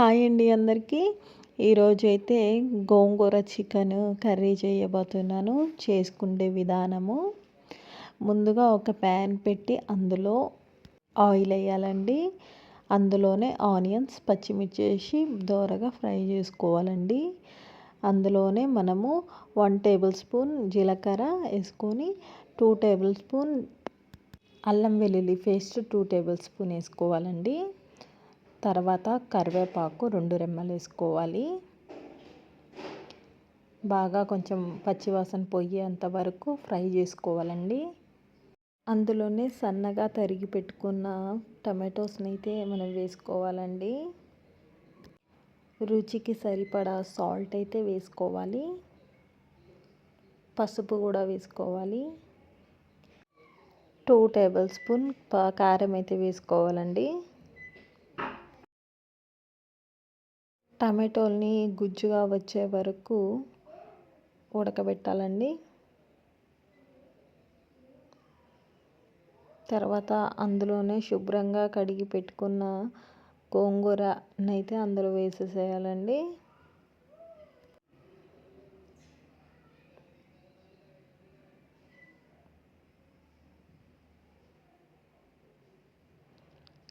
Hi అండి అందరికీ. ఈరోజు అయితే గోంగూర చికెన్ కర్రీ చేయబోతున్నాను చేసుకునే విధానము. ముందుగా ఒక ప్యాన్ పెట్టి అందులో ఆయిల్ వేయాలండి. అందులోనే ఆనియన్స్ పచ్చిమిర్చి వేసి దోరగా ఫ్రై చేసుకోవాలండి. అందులోనే మనము వన్ టేబుల్ స్పూన్ జీలకర్ర వేసుకొని టూ టేబుల్ స్పూన్ అల్లం వెల్లుల్లి పేస్ట్ టూ టేబుల్ స్పూన్ వేసుకోవాలండి. తర్వాత కరివేపాకు రెండు రెమ్మలు వేసుకోవాలి బాగా కొంచెం పచ్చివాసన పోయేంత వరకు ఫ్రై చేసుకోవాలండి. అందులోనే సన్నగా తరిగి పెట్టుకున్న టమాటోస్ని అయితే మనం వేసుకోవాలండి. రుచికి సరిపడా సాల్ట్ అయితే వేసుకోవాలి. పసుపు కూడా వేసుకోవాలి. టూ టేబుల్ స్పూన్ కారం అయితే వేసుకోవాలండి. టమాటోల్ని గుజ్జుగా వచ్చే వరకు ఉడకబెట్టాలండి. తర్వాత అందులోనే శుభ్రంగా కడిగి పెట్టుకున్న గోంగూరనైతే అందులో వేసేసేయాలండి.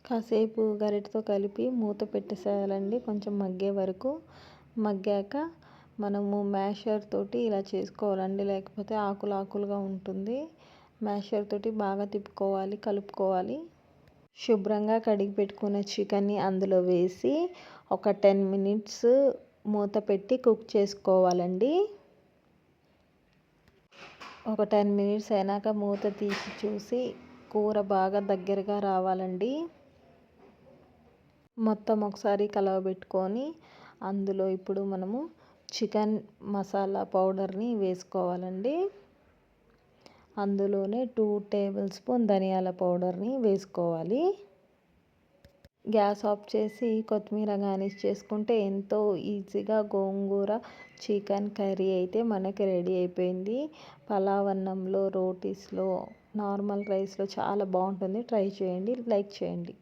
కాసేపు గరిటతో కలిపి మూత పెట్టేసేయాలండి. కొంచెం మగ్గే వరకు మగ్గాక మనము మ్యాషర్ తోటి ఇలా చేసుకోవాలండి. లేకపోతే ఆకులు ఆకులుగా ఉంటుంది. మ్యాషర్ తోటి బాగా తిప్పుకోవాలి కలుపుకోవాలి. శుభ్రంగా కడిగి పెట్టుకున్న చికెన్ని అందులో వేసి ఒక టెన్ మినిట్స్ మూత పెట్టి కుక్ చేసుకోవాలండి. ఒక టెన్ మినిట్స్ అయినాక మూత తీసి చూసి కూర బాగా దగ్గరగా రావాలండి. మొత్తం ఒకసారి కలవబెట్టుకొని అందులో ఇప్పుడు మనము చికెన్ మసాలా పౌడర్ని వేసుకోవాలండి. అందులోనే టూ టేబుల్ స్పూన్ ధనియాల పౌడర్ని వేసుకోవాలి. గ్యాస్ ఆఫ్ చేసి కొత్తిమీర గార్నిష్ చేసుకుంటే ఎంతో ఈజీగా గోంగూర చికెన్ కర్రీ అయితే మనకి రెడీ అయిపోయింది. పలావ్ అన్నంలో రోటీస్లో నార్మల్ రైస్లో చాలా బాగుంటుంది. ట్రై చేయండి లైక్ చేయండి.